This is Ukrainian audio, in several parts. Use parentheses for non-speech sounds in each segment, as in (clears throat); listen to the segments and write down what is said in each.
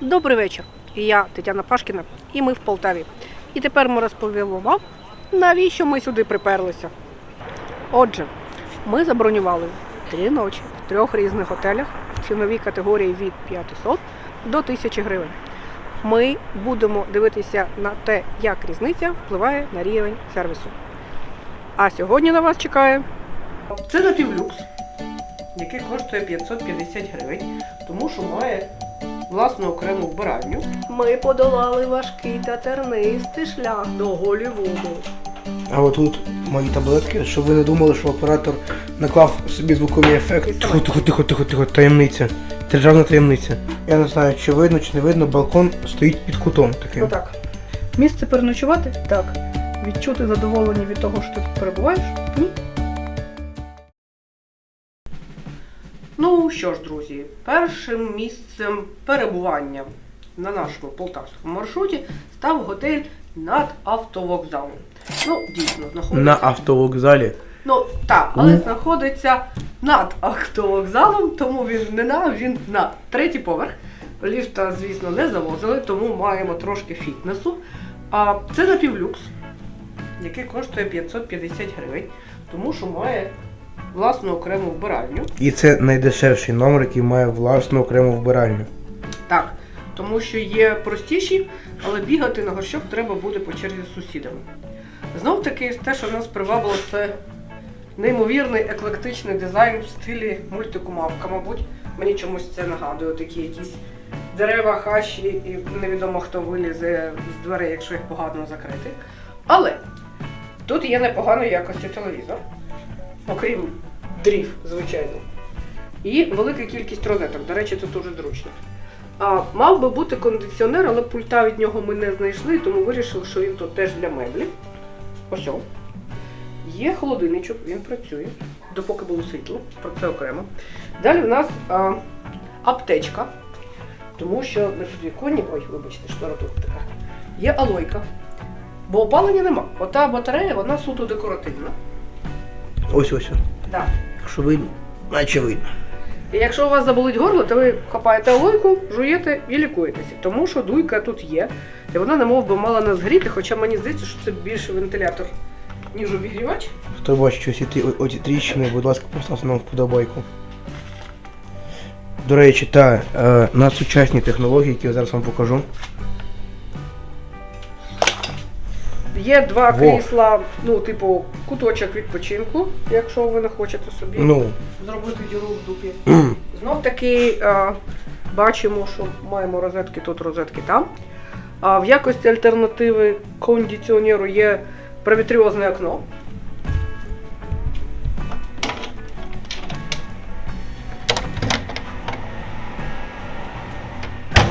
Добрий вечір. Я Тетяна Пашкіна, і ми в Полтаві. І тепер ми розповімо вам, навіщо ми сюди приперлися. Отже, ми забронювали три ночі в трьох різних готелях в ціновій категорії від 500 до 1000 гривень. Ми будемо дивитися на те, як різниця впливає на рівень сервісу. А сьогодні на вас чекає це напівлюкс, який коштує 550 гривень, тому що має власну окрему вбиральню. Ми подолали важкий та тернистий шлях до Голівуду. А отут мої таблетки, щоб ви не думали, що оператор наклав собі звуковий ефект. Тихо, тихо, тихо, тихо, тихо, таємниця. Державна таємниця. Я не знаю, чи видно, чи не видно, балкон стоїть під кутом таким. Отак. Місце переночувати? Так. Відчути задоволення від того, що ти тут перебуваєш? Ні. Ну що ж, друзі, першим місцем перебування на нашому полтавському маршруті став готель над автовокзалом. Ну, дійсно, знаходиться. На автовокзалі. Ну так, але знаходиться над автовокзалом, тому він не на, він на третій поверх. Ліфта, звісно, не завозили, тому маємо трошки фітнесу. А це напівлюкс, який коштує 550 гривень, тому що має власну окрему вбиральню. І це найдешевший номер, який має власну окрему вбиральню. Так, тому що є простіші, але бігати на горщок треба буде по черзі з сусідами. Знов таки, те, що нас привабило, це неймовірний еклектичний дизайн в стилі мультику Мавка. Мабуть, мені чомусь це нагадує такі якісь дерева, хащі, і невідомо хто вилізе з дверей, якщо їх погано закрити. Але тут є непоганої якості телевізор, окрім дрів, звичайно. І велика кількість розеток. До речі, це дуже зручно. А, мав би бути кондиціонер, але пульта від нього ми не знайшли, тому вирішили, що він тут теж для меблів. Ось. Є холодильничок, він працює, допоки було світло, про це окремо. Далі в нас а, аптечка, тому що на підвіконні, ой, вибачте, штора тут така, є алойка. Бо опалення нема. Ота батарея, вона суто декоративна. Ось ось. Да. Якщо видно, наче видно. І якщо у вас заболить горло, то ви хапаєте алойку, жуєте і лікуєтеся. Тому що дуйка тут є. І вона немов би мала нас гріти, хоча мені здається, що це більше вентилятор, ніж обігрівач. Хто бачить ось ті, оці тріщини, будь ласка, поставте нам вподобайку. До речі, та е, на сучасні технології, які я зараз вам покажу. Є два Во. крісла, ну, типу, куточок відпочинку, якщо ви не хочете собі Ну, зробити діру в дупі. (clears throat) Знов таки е, бачимо, що маємо розетки тут, розетки там. А в якості альтернативи кондиціонеру є провітріозне окно.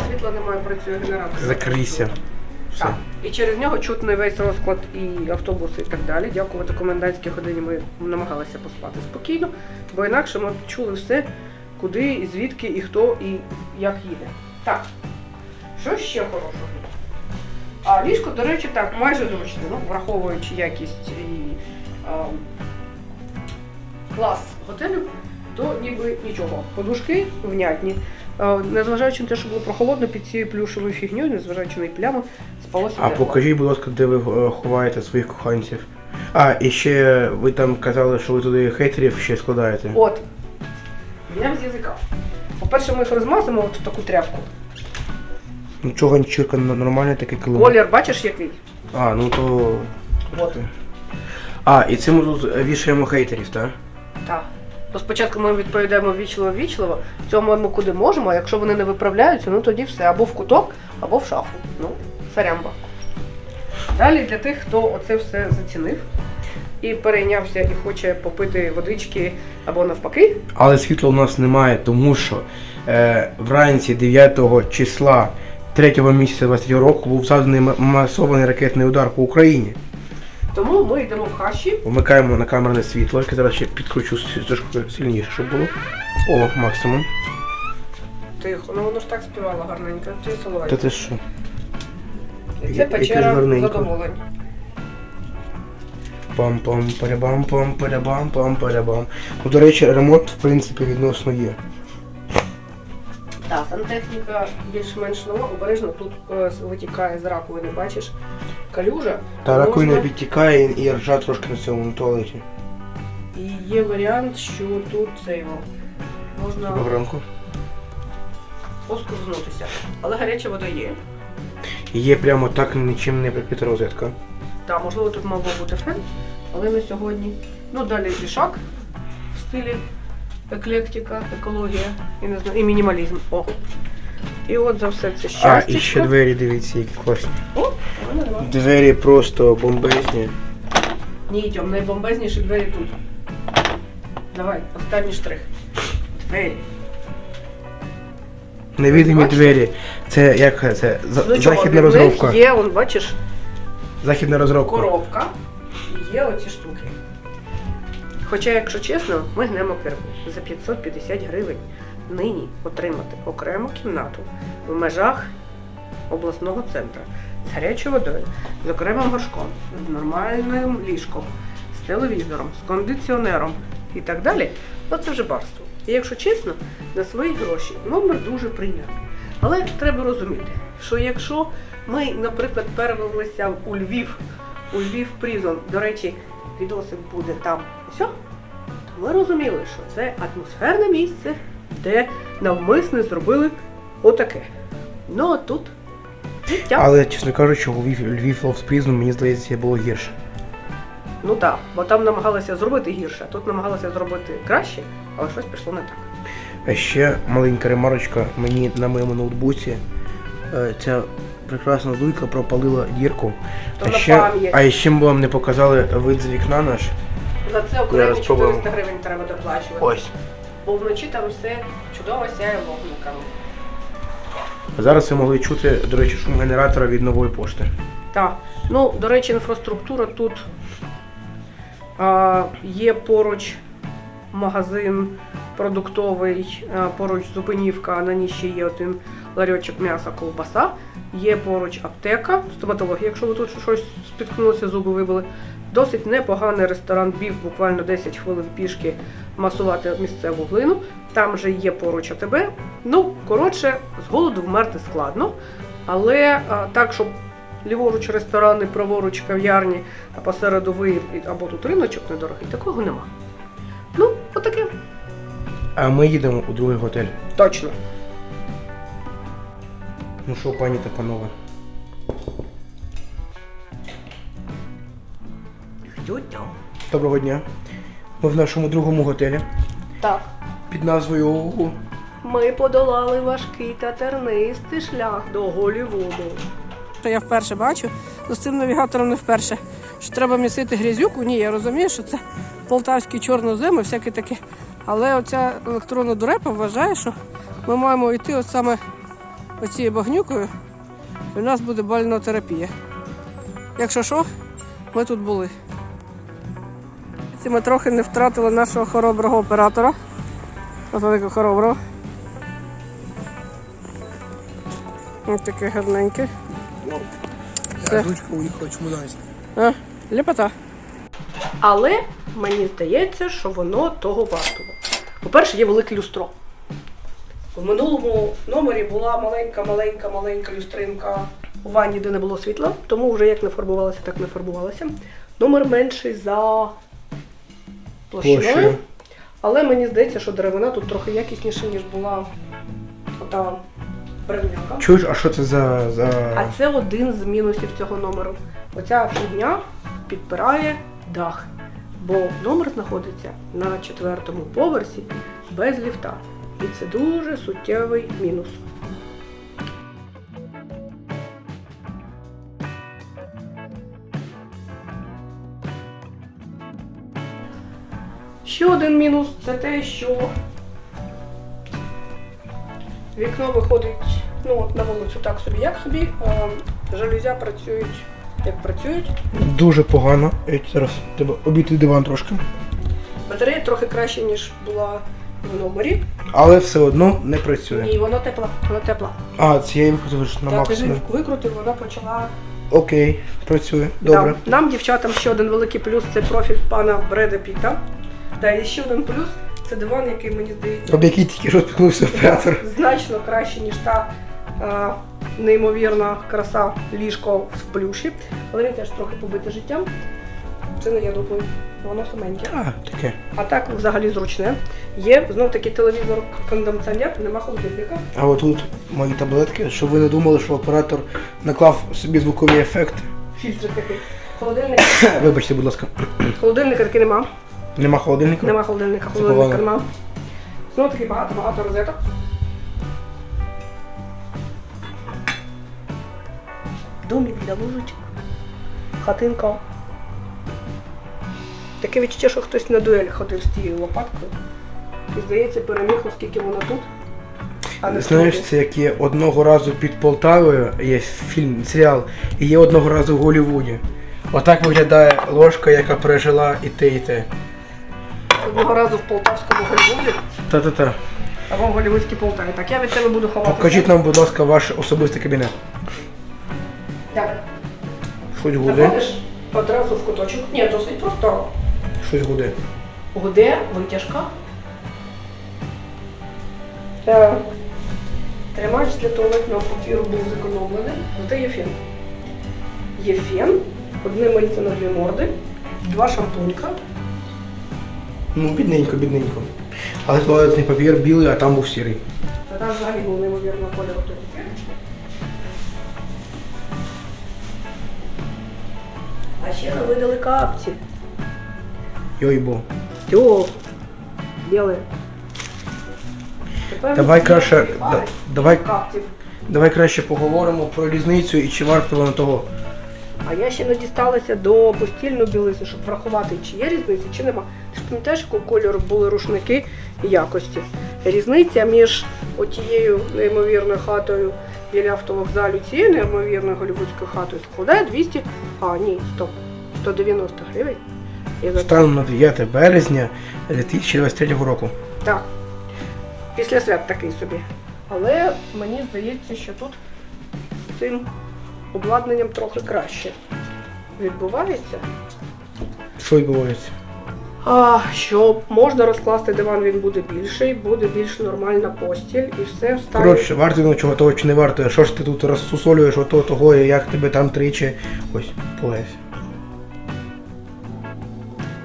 Світла немає, працює генератор. закрийся. Так. І через нього чутний весь розклад і автобуси, і так далі. Дякувати комендантській годині ми намагалися поспати спокійно, бо інакше ми чули все, куди, і звідки, і хто, і як їде. Так, що ще хорошого? А ліжко, до речі, так, майже зручне, ну, враховуючи якість і а, клас готелю, то ніби нічого. Подушки внятні. А, Незважаючи на те, що було прохолодно під цією плюшевою фігньою, незважаючи на її плями, спалося. А покажіть, будь ласка, де ви е, ховаєте своїх коханців. А, і ще ви там казали, що ви туди хейтерів ще складаєте. От. Зняв з язика. По-перше, ми їх розмазимо от в таку тряпку. Нічого нічірка нормальне таке килим. Колір, бачиш який? А, ну то. От. А, і цим ми тут вішаємо хейтерів, так? Так. То спочатку ми відповідаємо вічливо-вічливо, в цьому ми куди можемо, а якщо вони не виправляються, ну тоді все. Або в куток, або в шафу. Ну, сарямба. Далі для тих, хто оце все зацінив і перейнявся і хоче попити водички або навпаки, Але світла у нас немає, тому що е, вранці 9 числа 3 місяця 23 року був завданий м- масований ракетний удар по Україні. Тому ми йдемо в хащі. Вмикаємо на камерне світло, яке зараз ще підкручу трошки сильніше, щоб було. О, максимум. Тихо, ну воно ж так співало гарненько. Ти Та соловей. ти що? І це яке ж печера гарненько. задоволень. пам пам парябам пам парябам пам парябам Ну, до речі, ремонт в принципі відносно є. Так, сантехніка більш-менш нова, обережно тут е, витікає з раковини, бачиш, калюжа. Та раковина Можна- відтікає і ржа трошки на цьому туалеті. І є варіант, що тут це його можна Доброго ранку. поскользнутися. Але гаряча вода є. Є прямо так нічим не прикрита розетка. Так, можливо, тут мав бути фен, але на сьогодні. Ну, далі лішак в стилі еклектика, екологія і, не знаю, і мінімалізм. О. І от за все це А, і ще двері, дивіться, які класні. О. Двері просто бомбезні. Ні, Тьом, найбомбезніші двері тут. Давай, останній штрих. Двері. Невидимі Бачите? двері. Це як це? За- Ну чого, західна від них розробка. Є, он, бачиш, Західна розробка. коробка і є оці штуки. Хоча, якщо чесно, ми гнемо керву. За 550 гривень нині отримати окрему кімнату в межах обласного центру з гарячою водою, з окремим горшком, з нормальним ліжком, з телевізором, з кондиціонером і так далі, ну це вже барство. І якщо чесно, на свої гроші номер дуже прийнятний. Але треба розуміти, що якщо ми, наприклад, перевелися у Львів, у Львів Прізон, до речі, відосик буде там все, то ми розуміли, що це атмосферне місце, де навмисне зробили отаке. Ну а тут життя. Але, чесно кажучи, у Львів, Львів Prison, мені здається, було гірше. Ну так, бо там намагалися зробити гірше, а тут намагалися зробити краще, але щось пішло не так. А ще маленька ремарочка, мені на моєму ноутбуці е, ця прекрасна дуйка пропалила дірку. То а, ще, а ще ми вам не показали вид з вікна наш. За це окремі 400 гривень треба доплачувати. Ось. Бо вночі там все чудово сяє вогниками. Зараз ви могли чути, до речі, шум генератора від нової пошти. Так. Ну, до речі, інфраструктура тут а, є поруч магазин продуктовий, а, поруч зупинівка, на ній ще є один ларьочок м'яса, ковбаса. Є поруч аптека, стоматологія, якщо ви тут щось спіткнулися, зуби вибили. Досить непоганий ресторан Біф, буквально 10 хвилин пішки масувати місцеву глину. Там же є поруч АТБ. Ну, коротше, з голоду вмерти складно. Але а, так, щоб ліворуч ресторани, праворуч кав'ярні, а посереду ви або тут риночок недорогий, такого нема. Ну, отаке. А ми їдемо у другий готель. Точно. Ну що, пані та панове? Доброго дня. Ми в нашому другому готелі Так. під назвою Ми подолали важкий та тернистий шлях до Голівуду. Що я вперше бачу, ну з цим навігатором не вперше. Що треба місити грязюку? Ні, я розумію, що це полтавський чорнозем і всяке таке. Але оця електронна дурепа вважає, що ми маємо йти от саме оцією багнюкою, і в нас буде бальнотерапія. Якщо що, ми тут були. Ці Ми трохи не втратили нашого хороброго оператора. Ось такого хороброго. Ось таке гарненьке. Це- Ручка уїхала чемоданська. А, ліпота. Але мені здається, що воно того вартого. По-перше, є велике люстро. В минулому номері була маленька, маленька, маленька люстринка у ванні, де не було світла, тому вже як не фарбувалося, так не фарбувалося. Номер менший за площиною. Але мені здається, що деревина тут трохи якісніша, ніж була ота бревняка. Чуєш, а що це за. за... А це один з мінусів цього номеру. Оця фігня підпирає дах, бо номер знаходиться на четвертому поверсі без ліфта. І це дуже суттєвий мінус. Ще один мінус це те, що вікно виходить ну, от на вулицю так собі, як собі. А жалюзя працюють як працюють. Дуже погано. Я зараз треба обійти диван трошки. Батарея трохи краще, ніж була в номері. Але все одно не працює. Ні, вона тепла, вона тепла. А, цієї викрутиш на Так, ти викрутив, вона почала. Окей, працює. Добре. Да. Нам, дівчатам, ще один великий плюс це профіль пана Бреда Піта. Та і ще один плюс Це диван, який мені здається Об який тільки що оператор. значно краще, ніж та е, неймовірна краса ліжко в плюші. Але він теж трохи побитий життям. Це не я думаю, воно саменьке. А, таке. А так взагалі зручне. Є знов таки телевізор кондиціонер, нема холодильника. А отут мої таблетки, щоб ви не думали, що оператор наклав собі звуковий ефект. Фільтр такий. Холодильник. (coughs) Вибачте, будь ласка. Холодильника таки нема. Нема холодильника? Нема холодильника, холодильника нема. Знов таки багато-багато розеток. Домик для ложечок. Хатинка. Таке відчуття, що хтось на дуель ходив з тією лопаткою. І здається, переміг, оскільки вона тут. А не Знаєш, це як є одного разу під Полтавою, є фільм, серіал, і є одного разу в Голлівуді. Отак виглядає ложка, яка пережила і те, і те. Одного разу в Полтавському Голлівуді, Та-та-та. або в Голлівудській Полтаві. Так, я від тебе буду ховати. Покажіть нам, будь ласка, ваш особистий кабінет. Так, Щось гуде. заходиш одразу в куточок. Ні, досить просто. Щось гуде. Гуде, витяжка. Е, Тримач для туалетного папіру був зекономлений. Зате є фен. Є фен, одне мильце на дві морди, два шампунька. Ну, бідненько, бідненько. Але туалетний папір білий, а там був сірий. А там взагалі був неймовірно кольору той. А ще нам видали капці. Йой-бо. Тьо, біле. Тепер Давай всі краще, відкривають да- давай- капців. Давай краще поговоримо про різницю і чи варто воно того. А я ще не дісталася до постільної білизни, щоб врахувати, чи є різниця, чи нема. Ти ж пам'ятаєш, якого кольору були рушники і якості. Різниця між отією неймовірною хатою біля автовокзалю, цією неймовірною голівудською хатою складає 200, а ні, стоп, 190 гривень. Станом на 9 березня 2023 року. Так. Після свят такий собі. Але мені здається, що тут з цим обладнанням трохи краще відбувається. Що відбувається? А, що можна розкласти диван, він буде більший, буде більш нормальна постіль і все встане. Коротше, варто воно чого того чи не варто. Що ж ти тут розсусолюєш ото того, і як тебе там тричі. Ось, полезь.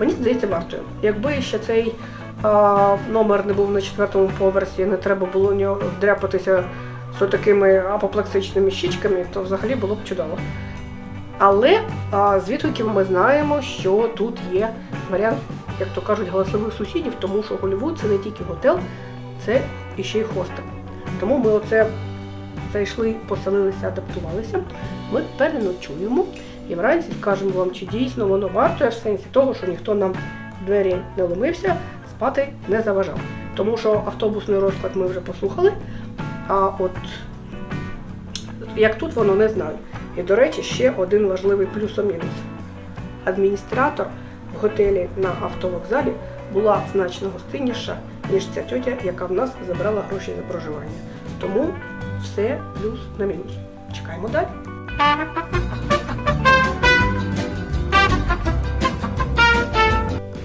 Мені здається, вартою. Якби ще цей а, номер не був на четвертому поверсі, не треба було нього дряпатися з такими апоплексичними щічками, то взагалі було б чудово. Але з відгуків ми знаємо, що тут є варіант, як то кажуть, галасливих сусідів, тому що Голлівуд це не тільки готел, це і ще й хостел. Тому ми оце зайшли, поселилися, адаптувалися. Ми переночуємо і вранці скажемо вам, чи дійсно воно вартує в сенсі того, що ніхто нам в двері не ломився, спати не заважав. Тому що автобусний розклад ми вже послухали. А от як тут воно не знаю. І, до речі, ще один важливий плюс-мінус. Адміністратор в готелі на автовокзалі була значно гостинніша, ніж ця тьотя, яка в нас забрала гроші за проживання. Тому все плюс на мінус. Чекаємо далі.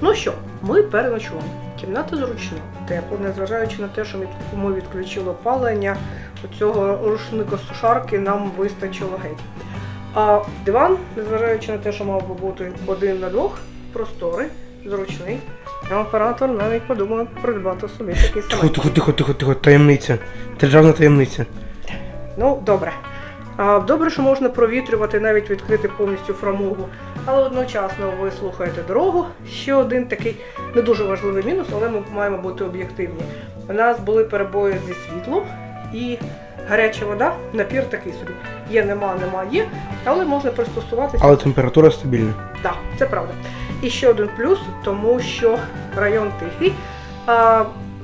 Ну що, ми переночували. Кімната зручна, тепло, незважаючи на те, що ми- відключили опалення, оцього рушника сушарки нам вистачило геть. А диван, незважаючи на те, що мав би бути один на двох, просторий, зручний. А оператор навіть подумав придбати собі такий Тихо, самий. тихо, тихо, тихо, тихо, таємниця. Державна таємниця. Ну, добре. А, добре, що можна провітрювати, навіть відкрити повністю фрамугу, але одночасно ви слухаєте дорогу. Ще один такий не дуже важливий мінус, але ми маємо бути об'єктивні. У нас були перебої зі світлом і гаряча вода, напір такий собі. Є, нема, нема, є, але можна пристосуватися. Але температура стабільна. Так, це правда. І ще один плюс, тому що район тихий, а,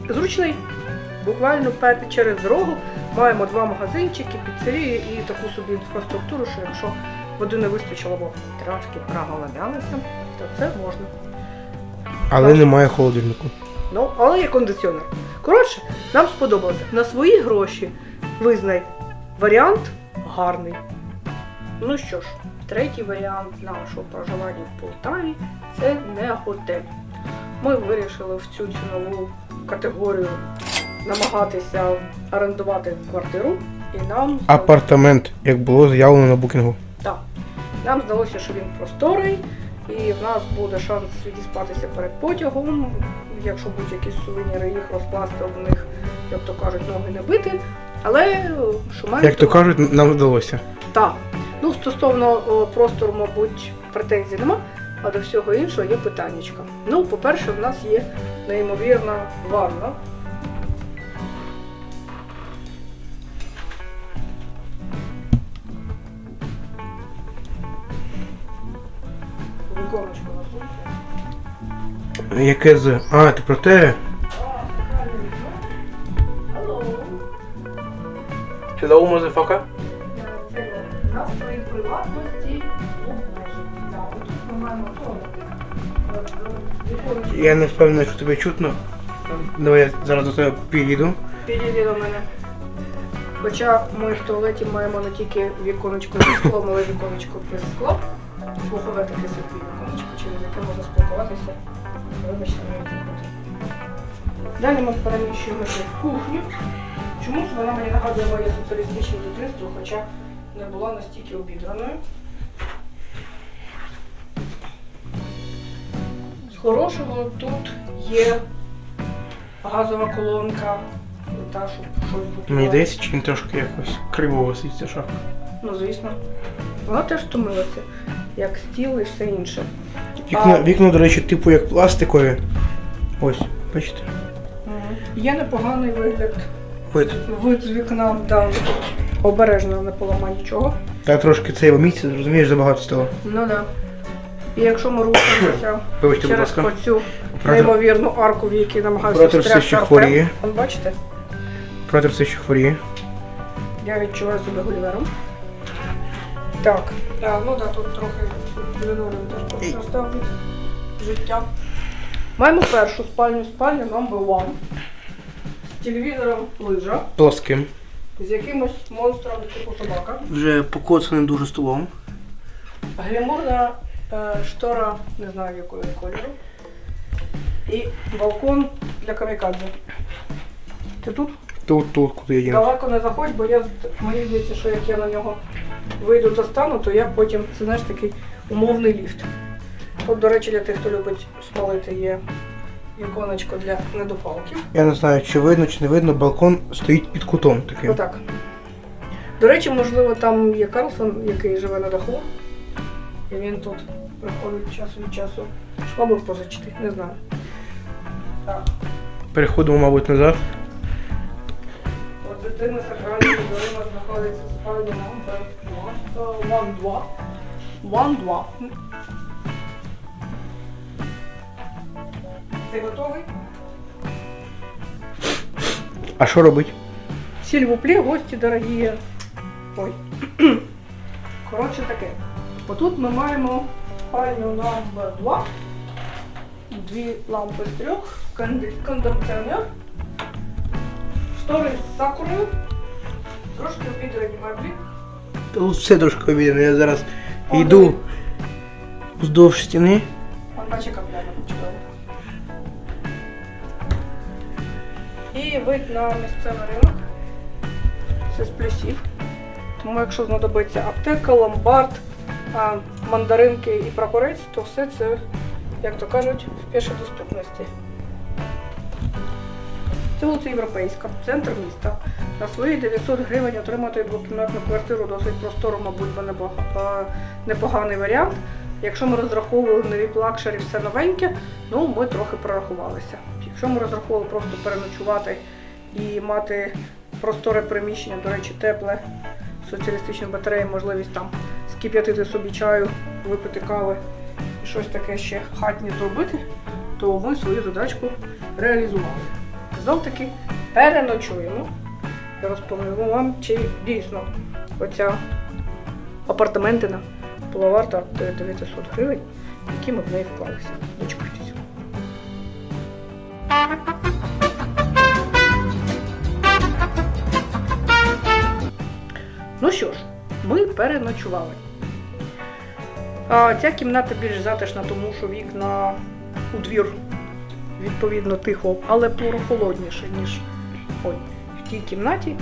зручний. Буквально через дорогу маємо два магазинчики, піцерію і таку собі інфраструктуру, що якщо води не вистачило, бо трошки проголодалися, то це можна. Але немає холодильнику. Ну, але є кондиціонер. Коротше, нам сподобалося. На свої гроші визнай варіант гарний. Ну що ж, третій варіант нашого проживання в Полтаві це не готель. Ми вирішили в цю цінову категорію намагатися орендувати квартиру, і нам Апартамент, як було заявлено на букінгу. Так. Нам здалося, що він просторий, і в нас буде шанс відіспатися перед потягом. Якщо будуть якісь сувеніри, їх розкласти в них, як то кажуть, ноги не бити. Але шумає. Як то кажуть, нам вдалося. Так. Ну, стосовно о, простору, мабуть, претензій нема, а до всього іншого є питаннячка. Ну, по-перше, в нас є неймовірна ванна. Яке з. А, ти про те? Hello, motherfucker. Настрої приватності ми маємо Я не впевнений, що тебе чутно. Давай я зараз до тебе підійду. Підійди до мене. Хоча ми в туалеті маємо не тільки віконечко зі склом, але віконечко без скла. Слухове таке світле віконечко, через яке можна спілкуватися. Вибачте. Далі ми переміщуємося в кухню. Чомусь вона мені нагадує моє соціалістичне дитинство, хоча не була настільки обідраною. З хорошого тут є газова колонка, та, щоб щось готувати. Мені здається, чи він трошки якось криво висить ця шапка. Ну, звісно. Вона теж втомилася, як стіл і все інше. Вікна, А- вікна, до речі, типу як пластикові. Ось, бачите? Є непоганий вигляд. Вид. Вид з вікна, да. Обережно не поламай нічого. Я трошки цей місце, розумієш, забагато стало. Ну да. І якщо ми рухаємося Вибачте, через оцю неймовірну арку, в якій намагався Оператор все ще хворіє. Бачите? оператор все ще хворіє. Я відчуваю себе гулівером. Так, а, ну да, тут трохи теж життя. Маємо першу спальню, спальню number one. З телевізором лижа, Плоским. з якимось монстром типу собака. Вже покоцаним дуже столом. Глімурна е, штора, не знаю якого кольору. І балкон для камікадзе. Ти тут? Тут, тут, куди я діну. Далеко не заходь, бо я мені здається, що як я на нього вийду достану, то я потім, це знаєш такий умовний ліфт. Тут, до речі, для тих, хто любить смалити, є віконечко для недопалків. Я не знаю, чи видно, чи не видно, балкон стоїть під кутом таким. Отак. До речі, можливо, там є Карлсон, який живе на даху. І він тут приходить час від часу. Швабру позичити, не знаю. Так. Переходимо, мабуть, назад. От за тими сакральними дверима знаходиться спальня номер 1-2. 1-2. Ти готовий? А що робить? Сільвуплі, гості дорогі. Ой. (clears throat) Коротше таке. Отут ми маємо спальню номер 2. Дві лампи з трьох, конди- кондиціонер, штори з сакурою, трошки обідрані меблі. Тут все трошки обідано. Я зараз йду вздовж стіни. Вон бачи капляна чудово. І вид на місцевий ринок. Це з плюсів. Тому якщо знадобиться аптека, ломбард, мандаринки і прапорець, то все це, як то кажуть, в пішій доступності. Це вулиця Європейська, центр міста. На свої 900 гривень отримати двокімнатну квартиру досить простору, мабуть, би непоганий варіант. Якщо ми розраховували на віп лакшері все новеньке, ну ми трохи прорахувалися. Якщо ми розраховували просто переночувати і мати просторе приміщення, до речі, тепле, соціалістичні батареї, можливість там скип'ятити собі чаю, випити кави і щось таке ще хатнє зробити, то ми свою задачку реалізували. Знов таки переночуємо розповімо вам, чи дійсно оця апартаментина була варта 900 гривень, які ми в неї вклалися. Дочекайтеся. Ну що ж, ми переночували. А, ця кімната більш затишна, тому що вікна у двір відповідно тихо, але прохолодніше, ніж ой, тій кімнаті,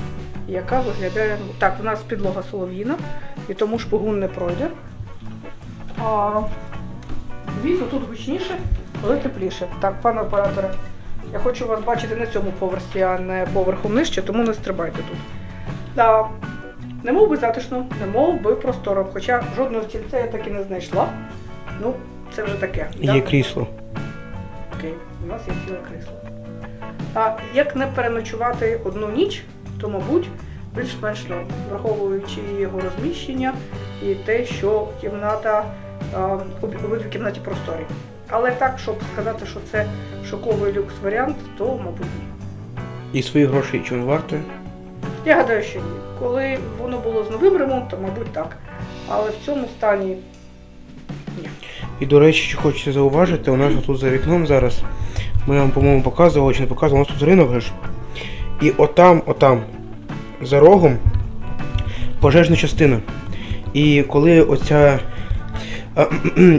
яка виглядає. Так, в нас підлога солов'їна, і тому шпигун не пройде. А звісно, тут гучніше, але тепліше. Так, пане операторе, я хочу вас бачити на цьому поверсі, а не поверхом нижче, тому не стрибайте тут. Да. Не мов би затишно, не мов би просторо, хоча жодного стільця я так і не знайшла. Ну, це вже таке. да? Є крісло. Окей, у нас є ціле крісло. А як не переночувати одну ніч, то, мабуть, більш-менш враховуючи його розміщення і те, що кімната обидві кімнаті просторі. Але так, щоб сказати, що це шоковий люкс варіант, то, мабуть, ні. І свої гроші чи він вартує? Я гадаю, що ні. Коли воно було з новим ремонтом, мабуть, так. Але в цьому стані ні. І до речі, що хочеться зауважити, у нас тут за вікном зараз. Ми вам, по-моєму, показували чи не показували, у нас тут ринок же. І отам, отам, за рогом, пожежна частина. І коли оця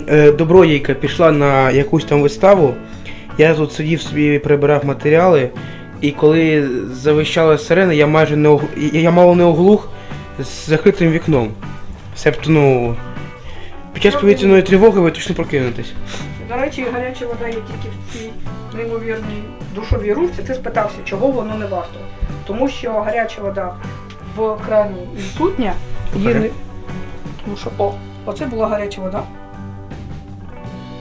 е, добродійка пішла на якусь там виставу, я тут сидів собі прибирав матеріали, і коли завищала сирена, я майже не ог... я- я мало не оглух з закритим вікном. Себто, ну. Під час повітряної тривоги ви точно прокинетесь. До речі, гаряча вода є тільки в цій неймовірній душовій ручці. Ти спитався, чого воно не варто. Тому що гаряча вода в крані відсутня. Її не... Тому що, о, оце була гаряча вода.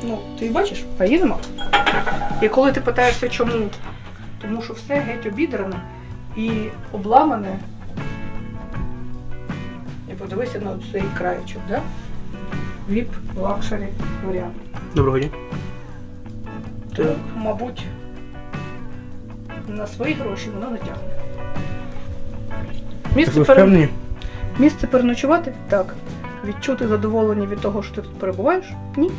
Ну, ти бачиш, нема. І коли ти питаєшся, чому? Тому що все геть обідране і обламане. І подивися на цей краєчок, да? VIP лакшері варіант. Доброго дня. То, мабуть, на свої гроші воно не тягне. Так Місце, ви пере... впевнені? Місце переночувати? Так. Відчути задоволення від того, що ти тут перебуваєш? Ні.